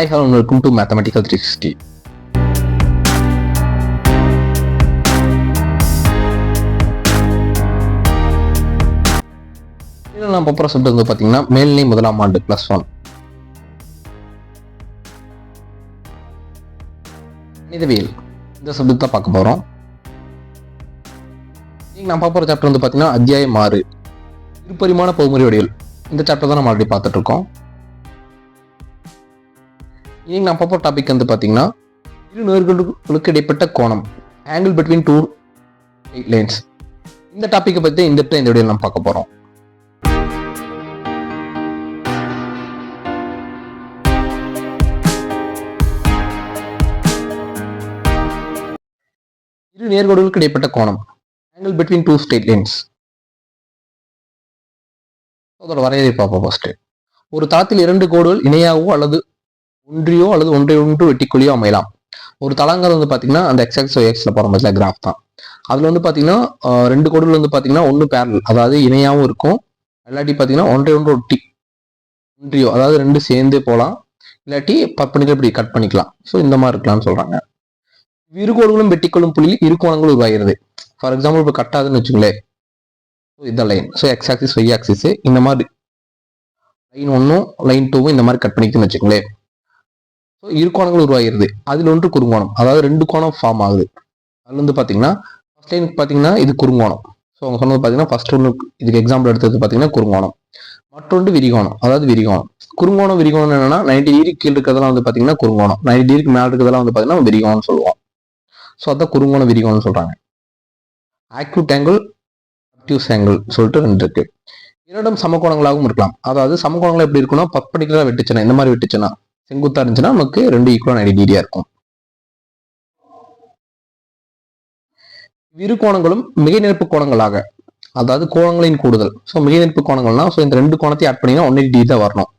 Hi hello welcome to mathematical three sixty இதில் நான் பார்க்குற சப்ஜெக்ட் வந்து பார்த்தீங்கன்னா மேல்நிலை முதலாம் ஆண்டு ப்ளஸ் ஒன் மனிதவியல் இந்த சப்ஜெக்ட் தான் பார்க்க போகிறோம் நீங்கள் நான் பார்க்குற சாப்டர் வந்து பார்த்தீங்கன்னா அத்தியாயம் ஆறு. இருபரிமாண பகுமுறை வடிவல். இந்த சாப்டர் தான் நம்ம ஆல்ரெடி பார்த்துட்ருக்கோம் இன்னைக்கு நான் பார்ப்போம் டாபிக் வந்து பார்த்தீங்கன்னா இரு நேர்களுக்கு இடைப்பட்ட கோணம் ஆங்கிள் பிட்வீன் டூ லைன்ஸ் இந்த டாப்பிக்கை பற்றி இந்த இந்த வீடியோ நம்ம பார்க்க போகிறோம் இரு நேர்கோடுகளுக்கு இடைப்பட்ட கோணம் angle between two straight lines அதோட வரையறை பார்ப்போம் ஃபர்ஸ்ட் ஒரு தளத்தில் இரண்டு கோடுகள் இணையாகவோ அல்லது ஒன்றியோ அல்லது ஒன்றை ஒன்று வெட்டிக்குழியோ அமையலாம். ஒரு தளங்கிறது வந்து பார்த்தீங்கன்னா அந்த எக்ஸ்எக்ஸ் ஒய்எக்ஸில் போகிற மாதிரி கிராஃப் தான். அதில் வந்து பார்த்தீங்கன்னா ரெண்டு கோடுகள் வந்து பார்த்தீங்கன்னா ஒன்று பேரல் அதாவது இணையாகவும் இருக்கும். இல்லாட்டி பார்த்தீங்கன்னா ஒன்றை ஒன்று ஒட்டி ஒன்றியோ அதாவது ரெண்டு சேர்ந்தே போகலாம் இல்லாட்டி பற்பணிகள் இப்படி கட் பண்ணிக்கலாம். ஸோ இந்த மாதிரி இருக்கலாம்னு சொல்கிறாங்க இரு கோடுகளும் வெட்டிக்கொள்ளும் புள்ளியில் இரு கோணங்களும் உருவாகிறது. ஃபார் எக்ஸாம்பிள் இப்போ கட்டாதுன்னு வச்சுங்களேன். ஸோ இந்த line so X axis Y axis இந்த மாதிரி லைன் ஒன்றும் லைன் டூவும் இந்த மாதிரி கட் பண்ணிக்கணும்னு வச்சுங்களேன். ஸோ இரு கோணங்கள் உருவாகிறது. அதில் ஒன்று குறுங்கோணம். அதாவது ரெண்டு கோணம் ஃபார்ம் ஆகுது. அதில் வந்து பார்த்தீங்கன்னா ஃபர்ஸ்ட் லைனுக்கு பார்த்தீங்கன்னா இது குறுங்கோணம். ஸோ அவங்க சொன்னது பார்த்தீங்கன்னா ஃபர்ஸ்ட் ஒன்று இதுக்கு எக்ஸாம்பிள் எடுத்தது பார்த்தீங்கன்னா குறுங்கோணம். மற்றொன்று விரிகோணம். அதாவது விரிகோணம். குறுங்கோணம் விரிகோணம் என்னன்னா நைன்டி டிகிரி கீழ் இருக்கிறதெல்லாம் வந்து பார்த்தீங்கன்னா குறுங்கோணம். நைன்டி டிகிரிக்கு மேலே இருக்கிறதெல்லாம் வந்து பார்த்தீங்கன்னா விரிகோணம் சொல்லுவோம். ஸோ அதான் குறுங்கோணம் விரிகோணம் சொல்கிறாங்க ஆக்யூட் ஆங்கிள் அப்டியூஸ் ஆங்கிள் சொல்லிட்டு ரெண்டு இருக்கு. இரண்டும் சமகோணங்களாகவும் இருக்கலாம். அதாவது சமகோணங்கள் எப்படி இருக்குன்னா பர்படிகுலரா வெட்டுச்சுன்னா இந்த மாதிரி வெட்டுச்சுன்னா செங்குத்தா இருந்துச்சுன்னா நமக்கு ரெண்டு ஈக்குவல் நைன்டி டிகிரியா இருக்கும். இரு கோணங்களும் மிகைநிரப்பு கோணங்களாக அதாவது கோணங்களின் கூடுதல். ஸோ மிகைநிரப்பு கோணங்கள்னா ஸோ இந்த ரெண்டு கோணத்தையும் ஆட் பண்ணிங்கன்னா ஒன் டிகிரி தான் வரணும்.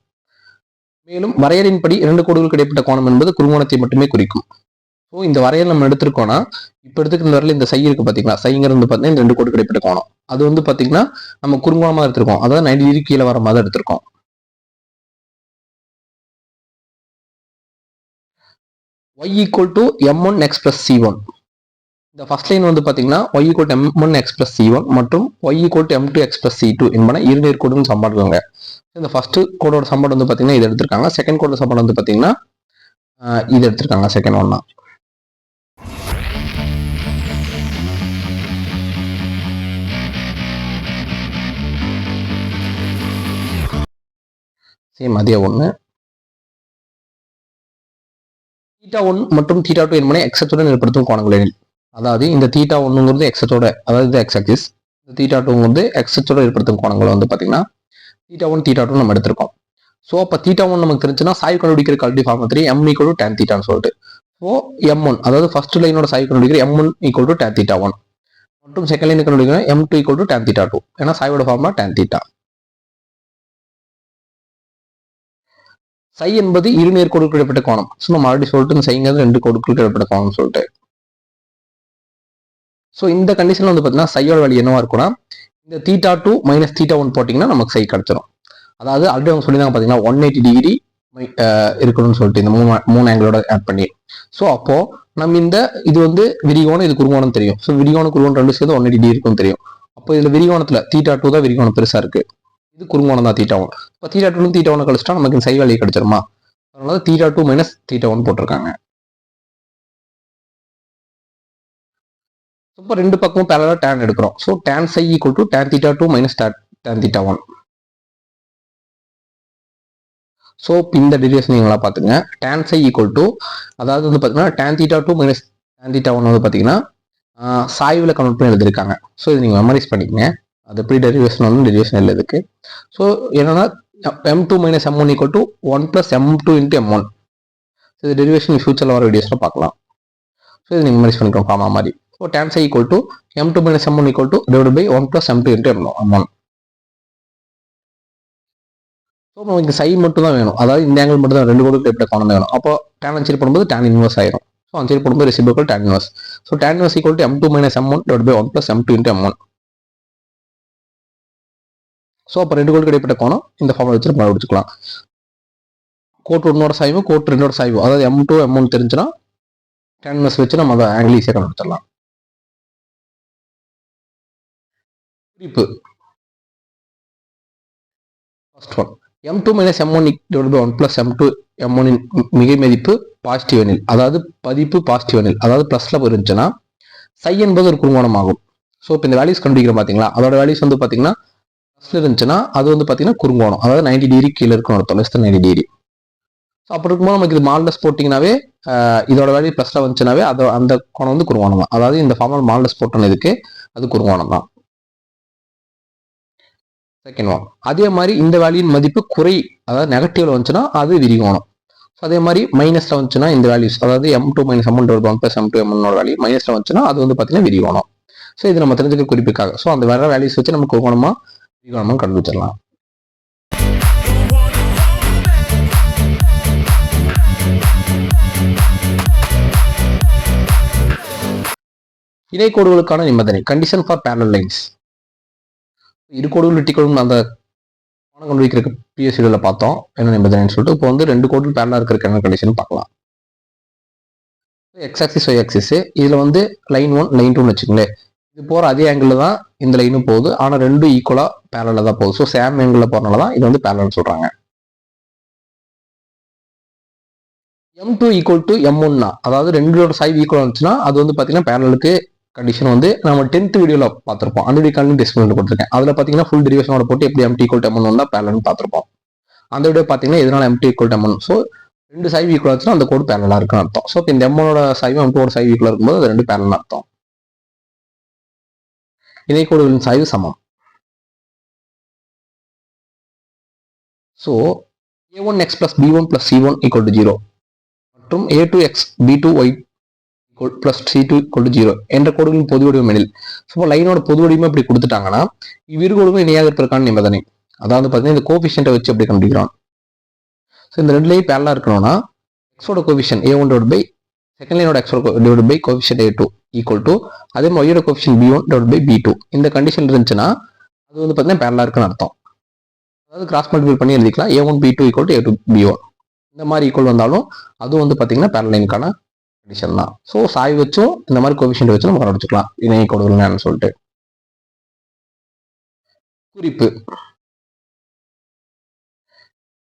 மேலும் வரையறையின்படி இரண்டு கோடுகளுக்கு இடைப்பட்ட கோணம் என்பது குறுங்கோணத்தை மட்டுமே குறிக்கும். ஸோ இந்த வரையறை நம்ம எடுத்திருக்கோம்னா இப்போ எடுத்துக்கிற வரையில் இந்த சை இருக்கு பார்த்தீங்களா சைங்கிறது வந்து பார்த்தீங்கன்னா இந்த ரெண்டு கோடு கிடைப்பட்ட கோணம். அது வந்து பார்த்தீங்கன்னா நம்ம குறுங்கோணமாக எடுத்திருக்கோம். அதாவது நைன்டி டிகிரி கீழே வர மாதிரி எடுத்திருக்கோம். Y equal to M one X plus C one இந்த ஃபர்ஸ்ட் லைன் வந்து பார்த்தீங்கன்னா Y equal to M one X plus C one மற்றும் Y equal to M two X plus C two என்பன இரு நேர் கோடுன்னு சம்பாடுவாங்க இந்த ஃபர்ஸ்ட் கோடோட சம்பாடு வந்து பார்த்தீங்கன்னா இது எடுத்திருக்காங்க. செகண்ட் கோடோட சம்பாடு வந்து பார்த்தீங்கன்னா இது எடுத்திருக்காங்க. செகண்ட் ஒன்னா சேம் அதே ஒன்று தீட்டா ஒன் மற்றும் தீட்டா டூ என்பதை எக்ஸத்துடன் ஏற்படுத்தும் கோணங்கள் எனில். அதாவது இந்த தீட்டா ஒன்றுங்கிறது எக்ஸத்தோட அதாவது இது எக்ஸ் ஆக்சிஸ் இந்த தீட்டா டூங்கிறது எக்ஸத்தோட ஏற்படுத்தும் கோணங்கள் வந்து பார்த்தீங்கன்னா தீட்டா ஒன் தீட்டா டூ நம்ம எடுத்திருக்கோம். ஸோ அப்போ தீட்டா ஒன் நமக்கு தெரிஞ்சுன்னா சாய் கண்டுபிடிக்கிற கல்டி form three M equal to tan தீட்டான்னு சொல்லிட்டு. ஸோ எம் ஒன் அதாவது ஃபர்ஸ்ட் லைனோட சாய் கண்டுபிடிக்கிற M one equal to tan theta one மற்றும் செகண்ட் லைன் கண்டுபிடிக்கிற M two equal to tan theta two ஏன்னா சாயோட ஃபார்ம்னா டேன் தீட்டா சை என்பது இரு நேர் கோடுக்கு கோணம். ஸோ நம்ம ஆல்ரெடி சொல்லிட்டு சைங்கிறது ரெண்டு கோடுக்கு இடைப்பட்ட கோணம் சொல்லிட்டு. ஸோ இந்த கண்டிஷன்ல வந்து பார்த்தீங்கன்னா சையோட வழி என்னவா இருக்கும்னா இந்த theta two minus theta one போட்டிங்கன்னா நமக்கு சை கிடைச்சிரும். அதாவது ஆல்ரெடி அவங்க சொல்லியிருந்தாங்க பார்த்தீங்கன்னா ஒன் எயிட்டி டிகிரி இருக்கணும்னு சொல்லிட்டு இந்த மூணு மூணு ஆங்கிளோட ஆட் பண்ணி. ஸோ அப்போ நம்ம இந்த இது வந்து விரிகோணம் இது குருகோணம் தெரியும். ஸோ விரிகோணம் குறுகோணம் ரெண்டு சேர்ந்து ஒன் எயிட்டி டிகிரி இருக்கும் தெரியும். அப்போ இதில் விரிகோணத்தில் தீட்டா டூ தான் விரிகோணம் பெருசாக இருக்குது இது குறுங்கோணம் தான் தீட்டா ஒன் இப்போ தீட்டா டூ தீட்டா ஒன் கழிச்சிட்டா நமக்கு சை வேல்யூ கிடைச்சிருமா? அதனால theta two minus theta one போட்டிருக்காங்க. இப்போ ரெண்டு பக்கமும் பேரலாக டேன் எடுக்கிறோம். So tan psi equal to tan theta two minus tan theta one so இந்த டெரிவேஷன் நீங்களா பார்த்துங்க டேன் சை ஈக்குவல் டு அதாவது வந்து பார்த்தீங்கன்னா tan theta two minus tan theta one வந்து பார்த்தீங்கன்னா சாய்வில் கன்வெர்ட் பண்ணி எழுதிருக்காங்க ஸோ இது நீங்கள் மெமரைஸ் பண்ணிக்கங்க. அது எப்படி டெரிவேஷன் வந்து டெரிவேஷன் இல்லை இதுக்கு ஸோ என்னன்னா M two minus M one equal to one plus M two into M one so இது டெரிவேஷன் ஃபியூச்சரில் வர வீடியோஸில் பார்க்கலாம். ஸோ இது நீங்கள் மெமரைஸ் பண்ணிக்கலாம் ஃபார்மா மாதிரி. So tan psi equal to M two minus M one equal to divide by one plus M two into M M one so நமக்கு சை மட்டும் தான் வேணும். அதாவது இந்த ஆங்கிள் மட்டும் தான் ரெண்டு கோடுக்கு எப்படி கொண்டு வேணும். அப்போ டேன் அஞ்சு போடும்போது டேன் இன்வர்ஸ் ஆயிரும். ஸோ அஞ்சரி போடும்போது reciprocal tan inverse so tan inverse equal to M two minus M one divide by one plus M two into M one so அப்போ ரெண்டு கோடுக்கு இடைப்பட்ட கோணம் இந்த ஃபார்மில் வச்சு நம்ம பிடிச்சிக்கலாம் கோட் ஒன்னோட சாய்வு கோட் ரெண்டோட சாய்வு அதாவது எம் டூ எம் ஒன் தெரிஞ்சுன்னா டென் வச்சு நம்ம அதை ஆங்கிள் ஈஸியாக கண்டுபிடிச்சிடலாம். குறிப்பு. First one M two minus M one divide by one plus M two M ஒனின் மிகை மதிப்பு பாசிட்டிவ் எனில். அதாவது பதிப்பு பாசிட்டிவ் எனில். அதாவது ப்ளஸ்ல இருந்துச்சுன்னா சை என்பது ஒரு குறுங்கோணம் ஆகும் ஸோ இப்போ இந்த வேல்யூஸ் கண்டுபிடிக்கிறோம் பார்த்தீங்களா அதோட வேல்யூஸ் வந்து பார்த்தீங்கன்னா இருந்துச்சுன்னா அது வந்து பார்த்தீங்கன்னா குறுங்கோணம். அதாவது நைன்டி டிகிரி கீழே இருக்கும் அர்த்தம். லெஸ் நைன்டி டிகிரி ஸோ அப்படி இருக்கும்போது நமக்கு இது மால்டஸ் போட்டிங்கனாவே இதோட வேல்யூ ப்ளஸ்ல வந்துச்சுனாவே அது அந்த கோணம் வந்து குறுங்கோணம் தான். அதாவது இந்த ஃபார்மல் மால்டஸ் போட்டோன்னு இதுக்கு அது குறுங்கோணம் தான். செகண்ட் ஒன் அதே மாதிரி இந்த வேல்யூன் மதிப்பு குறை அதாவது நெகட்டிவ்ல வந்துச்சுன்னா அது விரிகோணம். ஸோ அதே மாதிரி மைனஸ்ல வந்துச்சுன்னா இந்த வேல்யூஸ் அதாவது M two minus M one one plus M two M ஒன்னோட வேல்யூ மைனஸ்ல வந்துச்சுன்னா அது வந்து பார்த்தீங்கன்னா விரிகோணம். ஸோ இது நம்ம தெரிஞ்சுக்க குறிப்புக்காக. ஸோ அந்த வர வேல்யூஸ் வச்சு நம்ம குறுகோணமா விரிகோணமா கண்டுபிடிச்சிடலாம். இணைக்கோடுகளுக்கான நிபந்தனை கண்டிஷன் ஃபார் பேரல் லைன்ஸ் இரு கோடுகள் வெட்டி அந்த பணம் கொண்டு வைக்கிறதுக்கு பிஎஸ்சியில் பார்த்தோம். என்ன நிபந்தனைன்னு சொல்லிட்டு இப்போ வந்து ரெண்டு கோடுகள் பேரலாக இருக்கிற என்ன கண்டிஷன் பார்க்கலாம். எக்ஸ் ஆக்சிஸ் ஒய் ஆக்சிஸ் இதில் வந்து லைன் ஒன் லைன் டூன்னு வச்சுக்கோங்களேன். இது போகிற அதே ஆங்கிள் தான் இந்த லைனும் போகுது. ஆனால் ரெண்டும் ஈக்குவலாக பேரலில் தான் போகுது. ஸோ சேம் ஆங்கிளில் போகிறனால தான் இது வந்து பேரல்னு சொல்கிறாங்க M two equal to M ஒன்னா அதாவது ரெண்டோட சைவ் ஈக்குவல் இருந்துச்சுன்னா அது வந்து பார்த்தீங்கன்னா பேரலுக்கு கண்டிஷன் வந்து நம்ம டென்த் வீடியோவில் பார்த்துருப்போம். அந்த வீடியோ டெஸ்ட் பண்ணி கொடுத்துருக்கேன். அதில் பார்த்தீங்கன்னா ஃபுல் டெரிவேஷனோட போட்டு எப்படி எம்டி ஈக்குவல் எம் ஒன் தான் பேரல்னு பார்த்துருப்போம். அந்த வீடியோ பார்த்தீங்கன்னா எதனால MD equal M one so ரெண்டு சைவ் ஈக்குவல் இருந்துச்சுன்னா அந்த கோடு பேரலாக இருக்குன்னு அர்த்தம். ஸோ இப்போ இந்த எம்மனோட சைவ் எம் டூட சைவ் ஈக்குவல் இருக்கும்போது அது ரெண்டு பேரல்னு அர்த்தம். இணைக்கோடுகளின் சாய்வு சமம். So A one X plus B one plus C one equal to zero மற்றும் A two X B two Y plus C two equal to zero என்ற கோடுகளின் பொது வடிவம் எனில். ஸோ லைனோட பொது வடிவமே இப்படி கொடுத்துட்டாங்கன்னா இவ்விரு கோடுகளும் இணையாக இருப்பதற்கான நிபந்தனை. அதாவது பார்த்தீங்கன்னா இந்த கோபிஷியன்ட்டை வச்சு அப்படி கண்டுபிடிக்கிறான் ஸோ இந்த ரெண்டுலேயும் பேரலாக இருக்கணும்னா எக்ஸோட coefficient A one divide by second லைனோட எக்ஸோட divide by coefficient A two equal to அதே மாதிரி ஒய்யோட coefficient B one divide by B two இந்த கண்டிஷன் இருந்துச்சுன்னா அது வந்து பார்த்தீங்கன்னா பேரலாக இருக்குன்னு அர்த்தம். அதாவது கிராஸ் மல்டிபிள் பண்ணி எழுதிக்கலாம். A one B two equal to A two B one இந்த மாதிரி ஈக்குவல் வந்தாலும் அதுவும் வந்து பார்த்தீங்கன்னா பேரலைனுக்கான கண்டிஷன் தான். ஸோ சாய் வச்சும் இந்த மாதிரி கோபிஷன் வச்சு நம்ம கண்டுபிடிச்சிக்கலாம். இணைய கோடுகள் சொல்லிட்டு. குறிப்பு.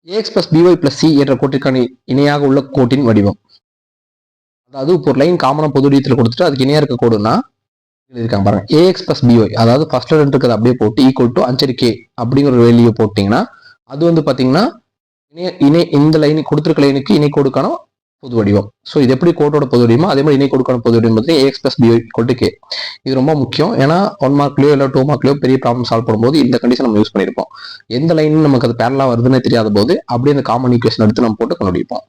A x plus b y plus c என்ற கோட்டிற்கான இணையாக உள்ள கோட்டின் வடிவம். அதாவது இப்போ ஒரு லைன் காமனாக பொது வடிவத்தில் கொடுத்துட்டு அதுக்கு இணையாக இருக்க கோடுனா எழுதியிருக்காங்க பாருங்க. A x plus b y அதாவது ஃபர்ஸ்ட் ரெண்டு இருக்கிறத அப்படியே போட்டு ஈக்குவல் டு அஞ்சரி கே அப்படிங்கிற ஒரு வேல்யூ போட்டிங்கன்னா அது வந்து பார்த்தீங்கன்னா இணைய இணை இந்த லைன் கொடுத்துருக்க லைனுக்கு இணை கொடுக்கணும் பொது வடிவம். ஸோ இது எப்படி கோட்டோட பொது வடிவமோ அதே மாதிரி இணை கொடுக்கணும் பொது வடிவம் வந்து a x plus b y கொட்டு கே இது ரொம்ப முக்கியம். ஏன்னா ஒன் மார்க்லையோ இல்லை டூ மார்க்லையோ பெரிய ப்ராப்ளம் சால்வ் பண்ணும்போது இந்த கண்டிஷன் நம்ம யூஸ் பண்ணியிருப்போம். எந்த லைன் நமக்கு அது பேரலாக வருதுன்னே தெரியாத போது அப்படியே அந்த காமன் ஈக்குவேஷன் எடுத்து நம்ம போட்டு கண்டுபிடிப்போம்.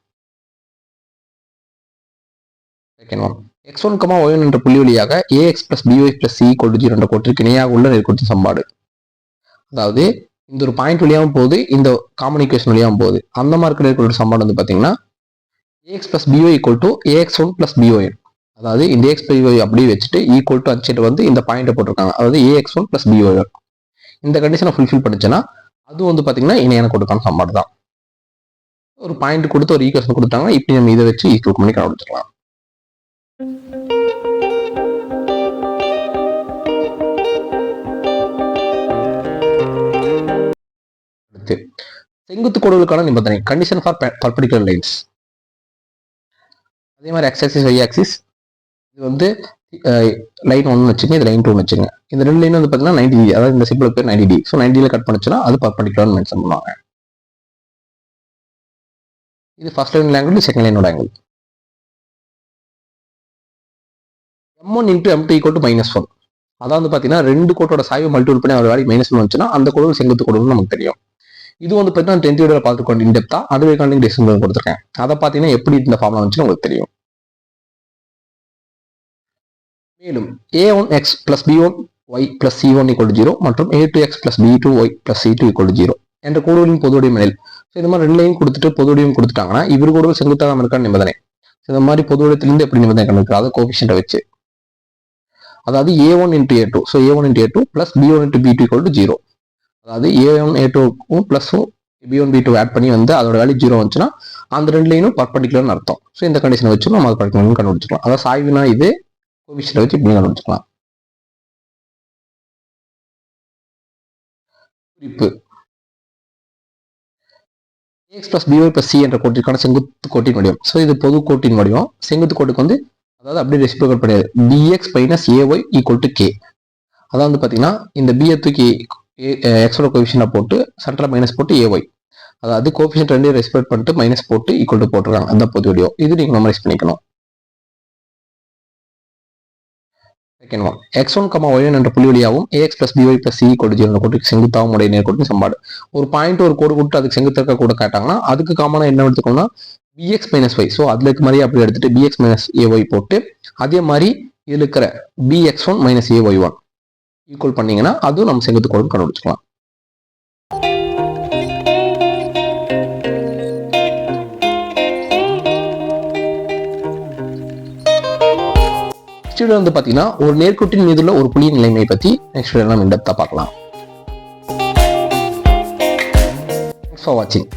Second one x one comma y என்ற புள்ளி வழியாக a x plus b y plus c கொண்டு ஜீரோ என்ற கோட்டிற்கு இணையாக உள்ள நேர்கோட்டு சம்பாடு. அதாவது இந்த ஒரு பாயிண்ட் வழியாகவும் போகுது இந்த காமன் ஈக்குவேஷன் வழியாகவும் போகுது. அந்த மாதிரி இருக்கிற நேர்கோட்டு சம்பாடு வந்து பார்த்தீங்கன்னா a x plus b y equal to a x one plus b y அதாவது இந்த எக்ஸ் பிஒய் அப்படியே வச்சுட்டு ஈக்குவல் டு அச்சிட்டு வந்து இந்த பாயிண்ட்டை போட்டிருக்காங்க. அதாவது ஏஎக்ஸ் ஒன் பிளஸ் பிஓ இந்த கண்டிஷனை ஃபுல்ஃபில் பண்ணிச்சுன்னா அது வந்து பார்த்தீங்கன்னா இணையான கொடுக்கான சம்பாடு தான் ஒரு பாயிண்ட் கொடுத்து ஒரு ஈக்குவேஷன் கொடுத்தாங்கன்னா இப்படி நம்ம இதை வச்சு ஈக்குவல் பண்ணி கண்டுபிடிச்சிடலாம். செங்குத்து கோடுகளுக்கான நிபந்தனை கண்டிஷன் ஃபார் பர்படிகுலர் லைன்ஸ் அதே மாதிரி எக்ஸாக்சிஸ் ஒய் ஆக்சிஸ் இது வந்து லைன் ஒன்று வச்சுங்க இது லைன் டூ வச்சுங்க இந்த ரெண்டு லைன் வந்து பார்த்தீங்கன்னா நைன்டி அதாவது இந்த சிம்பிள் பேர் நைன்டி டி ஸோ நைன்டியில் கட் பண்ணிச்சுன்னா அது பர்படிகுலர் மென்ஷன் பண்ணுவாங்க. இது first line angle second லைனோட angle m one into m two equal to minus one அதாவது பார்த்தீங்கன்னா ரெண்டு கோட்டோட சாய்வு மல்டிபிள் பண்ணி அவர் வேலைக்கு மைனஸ் ஒன் வந்துச்சுன்னா அந்த கோடு செங்குத்து கோடுன்னு நமக்கு தெரியும். இது வந்து பார்த்தீங்கன்னா டென்த் வீடியோ பார்த்துக்கொண்டு இன்டெப்தா அதுவே காண்டிங் டெசிஷன் கொடுத்துருக்கேன். அதை பார்த்தீங்கன்னா எப்படி இந்த ஃபார்ம்லாம் வந்துச்சுன்னு உங்களுக்கு தெரியும். மேலும் a one x plus b one y plus c one equal zero மற்றும் a two x plus b two y plus c two equal zero என்ற கோடுகளின் பொதுவுடைய மேல் ஸோ இந்த மாதிரி ரெண்டு லைன் கொடுத்துட்டு பொதுவடியும் கொடுத்துட்டாங்கன்னா இவர் கோடுகள் செங்குத்தாக இருக்கான்னு நிபந்தனை. இந்த மாதிரி பொதுவடத்திலிருந்து எப்படி நிபந்தனை கணக்கு அதை கோபிஷன்ட்டை வச்சு. அதாவது a one into a two so a one into a two plus b one into b two equal to zero அதாவது ஏ ஒன் ஏ டூக்கும் ப்ளஸும் b one b two add பண்ணி வந்து அதோட வேல்யூ ஜீரோ வந்துச்சுன்னா அந்த ரெண்டுலையும் லைனும் அர்த்தம். ஸோ இந்த கண்டிஷனை வச்சு நம்ம அது பர்பண்டிகுலர் கண்டுபிடிச்சிக்கலாம் அதாவது சாய்வுனா இது கோவிஷனை வச்சு இப்படி கண்டுபிடிச்சிக்கலாம் குறிப்பு. A x plus b y plus c என்ற கோட்டிற்கான செங்குத்து கோட்டின் வடிவம். ஸோ இது பொது கோட்டின் வடிவம். செங்குத்து கோட்டுக்கு வந்து அதாவது அப்படியே ரெசிபிகல் கிடையாது. B x minus a y equal to k அதாவது வந்து பார்த்தீங்கன்னா இந்த பிஏ தூக்கி எக்ஸோட கோவிஷனை போட்டு சென்டரில் மைனஸ் போட்டு ஏஒய் அதாவது கோபிஷன் ரெண்டையும் ரெஸ்பெக்ட் பண்ணிட்டு மைனஸ் போட்டு ஈக்குவல் டு போட்டுருக்காங்க. அந்த பொது வீடியோ இது நீங்கள் மெமரைஸ் பண்ணிக்கணும். Second one x one comma y என்ற புள்ளி வழியாகவும் a x plus b y plus c code zero கோட்டுக்கு செங்குத்தாகவும் உடைய நேர்கோட்டு சம்பாடு ஒரு பாயிண்ட் ஒரு கோடு கொடுத்து அதுக்கு செங்குத்து கூட காட்டாங்கன்னா அதுக்கு காமனாக என்ன எடுத்துக்கணும்னா P X minus Y so அதில் இருக்க மாதிரி அப்படி எடுத்துட்டு பிஎக்ஸ் மைனஸ் ஏஒய் போட்டு அதே மாதிரி இதில் இருக்கிற b x one minus a y one equal பண்ணீங்கன்னா அதுவும் நம்ம செங்குத்து கோடு கண்டுபிடிச்சிக்கலாம். நெக்ஸ்ட் வீடியோ வந்து பார்த்தீங்கன்னா ஒரு நேர்கோட்டின் மீதுள்ள ஒரு புளிய நிலைமையை பற்றி நெக்ஸ்ட் வீடியோ நம்ம இந்த பார்க்கலாம். தேங்க்ஸ் ஃபார் வாட்சிங்